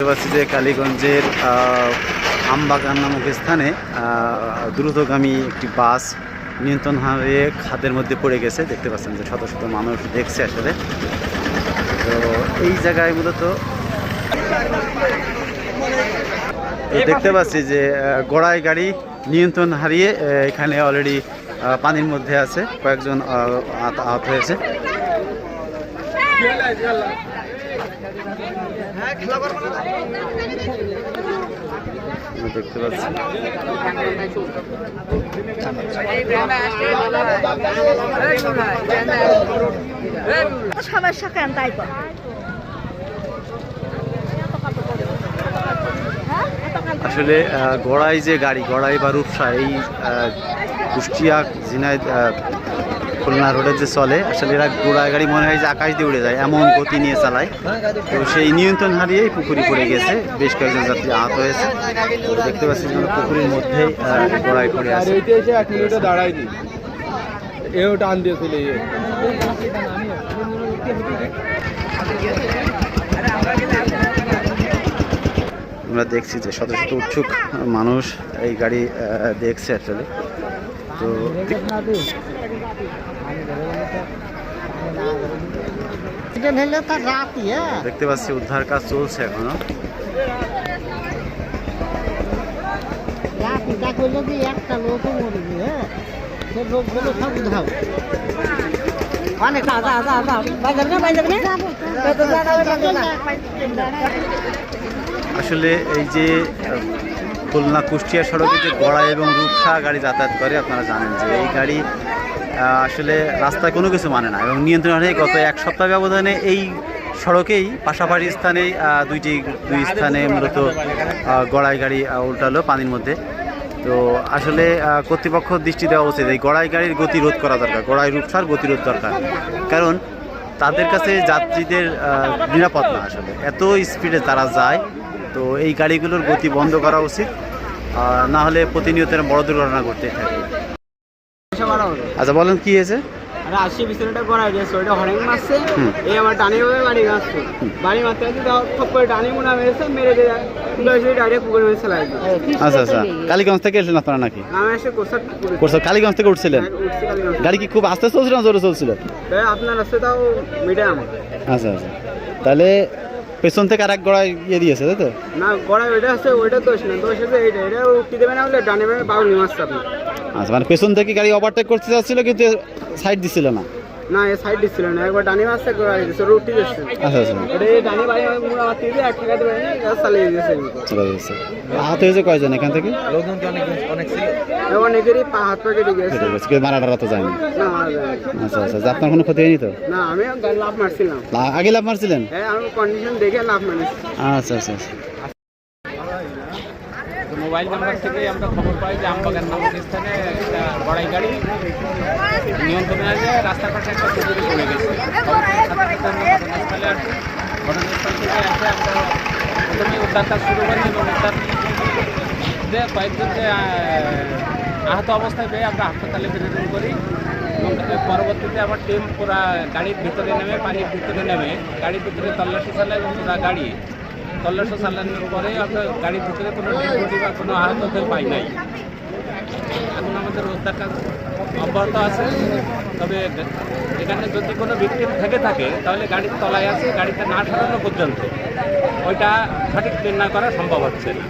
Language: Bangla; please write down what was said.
পাচ্ছি যে কালীগঞ্জের আমবাগান নামক স্থানে দ্রুতগামী একটি বাস নিয়ন্ত্রণ হারিয়ে খাদের মধ্যে পড়ে গেছে। দেখতে পাচ্ছেন যে শত শত মানুষ দেখছে আসলে। তো এই জায়গায় মূলত দেখতে পাচ্ছি যে গড়াই গাড়ি নিয়ন্ত্রণ হারিয়ে এখানে অলরেডি পানির মধ্যে আছে কয়েকজন আহ, আহত- হয়েছে। দেখতে পাচ্ছি। সবাই সকাল তাই আসলে আহ, গড়াই যে গাড়ি গড়াই বা রূপসা এই কুষ্টিয়া ঝিনাই আহ, খুলনা রোডে যে চলে আসলে এরা গোড়াই গাড়ি মনে হয় যে আকাশ দিয়ে উড়ে যায় এমন গতি নিয়ে চালায়। তো সেই নিয়ন্ত্রণ হারিয়েই পুকুরি পড়ে গেছে বেশ কয়েকজন যাত্রী আহত হয়েছে। দেখতে পাচ্ছি পুকুরের মধ্যেই গড়াই পড়ে আছে। এক মিনিটে দাঁড়াই দি এও টান দিয়ে চলে আমরা দেখছি যে শত শত উৎসুক মানুষ এই গাড়ি দেখছে আসলে। তো হলো তার রাতি হ্যাঁ। দেখতে পাচ্ছি উদ্ধার কাজ চলছে এখনও। রাতি তা করল যে একটা মরবে হ্যাঁ। সে লোকগুলো সব উধাও। অনেক আদা আদা আদা বাজার না বাজার না তো দাঁড়াবে না আসলে এই যে খুলনা কুষ্টিয়া সড়কে যে গড়া এবং রূপসা গাড়ি যাতায়াত করে আপনারা জানেন যে এই গাড়ি আসলে রাস্তায় কোনো কিছু মানে না এবং নিয়ন্ত্রণ হারিয়ে গত এক সপ্তাহ ব্যবধানে এই সড়কেই পাশাপাশি স্থানে দুইটি, দুই স্থানে মূলত গড়াই গাড়ি উল্টালো পানির মধ্যে। তো আসলে কর্তৃপক্ষ দৃষ্টি দেওয়া উচিত এই গড়াই গাড়ির গতি রোধ করা দরকার, গড়াই রূপসার গতিরোধ দরকার। কারণ তাদের কাছে যাত্রীদের নিরাপদ না আসলে। এত স্পিডে তারা যায়, তো এই গাড়িগুলোর গতি বন্ধ করা উচিত। না হলে প্রতিনিয়ত বড় দুর্ঘটনা ঘটতেই থাকে। আচ্ছা বলেন কি হয়েছে? আসি বিছানাটা ওইটা হরেন মারছে। এই আমার টানি ভাবে বাড়ি মারছে বাড়ি মারতে আছে তাও ঠপ করে টানি মুনা মেরেছে মেরে দিয়ে তুলে ডাইরেক্ট পুকুরে মেরে ফেলাই আচ্ছা আচ্ছা। কালীগঞ্জ থেকে আপনারা নাকি? কালীগঞ্জ থেকে উঠছিলেন? মারছে। গাড়ি কি খুব আস্তে চলছিল না জোরে চলছিল? আপনার রাস্তা তাও মিডিয়াম আচ্ছা আচ্ছা। তাহলে পেছন থেকে আর এক গড়াই ইয়ে দিয়েছে তাই তো? না গড়াই ওইটা আছে ওইটা দোষ না দোষ আছে এইটা এটা উঠতে দেবে না বলে ডানে বাউলি মারছে আপনি আচ্ছা মানে পেছন থেকে গাড়ি ওভারটেক করতে যাচ্ছিল কিন্তু সাইড দিচ্ছিল না। না এ সাইড দিচ্ছিল না একবার ডানে দিচ্ছে ওটা আচ্ছা আচ্ছা। এই ডানে বাড়ি মুড়া মারতে দিয়ে এক টাকা চালিয়ে দিয়েছে চলে আহত হয়েছে কয়জন এখান থেকে? লোকজন তো অনেক অনেক ছিল। অনেকেরই পা হাত পা কেটে গেছে। কেটে মারা টারা তো যায়নি না। মারা যায়নি। আচ্ছা আচ্ছা আচ্ছা, আপনার কোনো ক্ষতি হয়নি তো? না আমি লাভ মারছিলাম। আগে লাভ মারছিলেন? হ্যাঁ আমি কন্ডিশন দেখে লাভ মারিছি। আচ্ছা আচ্ছা আচ্ছা। মোবাইল নাম্বার থেকে আমরা খবর পাই যে আমবাগান নামক স্থানে একটা বড়াই গাড়ি নিয়ন্ত্রণে আছে রাস্তার পাশে একটা পুকুরে পড়ে গেছে। ঘটনাস্থলে আসি ঘটনাস্থল থেকে এসে আমরা প্রথমে উদ্ধার কাজ শুরু করি এবং উদ্ধার যে কয়েকজনকে আহত অবস্থায় পেয়ে আমরা হাসপাতালে প্রেরণ করি এবং পরবর্তীতে আমার টিম পুরা গাড়ির ভিতরে নেমে, পানির ভিতরে নেমে গাড়ির ভিতরে তল্লাশি চালায় এবং পুরা গাড়ি তল্লাশি চালানোর পরে আমরা গাড়ির ভিতরে কোনো ডেড বা কোনো আহত কেউ পাই নাই। এখন আমাদের উদ্ধার কাজ অব্যাহত আছে। তবে এখানে যদি কোনো ভিক্টিম থেকে থাকে, তাহলে গাড়ির তলায় আছে গাড়িতে না সরানো পর্যন্ত। ওইটা সঠিক নির্ণয় করা সম্ভব হচ্ছে না।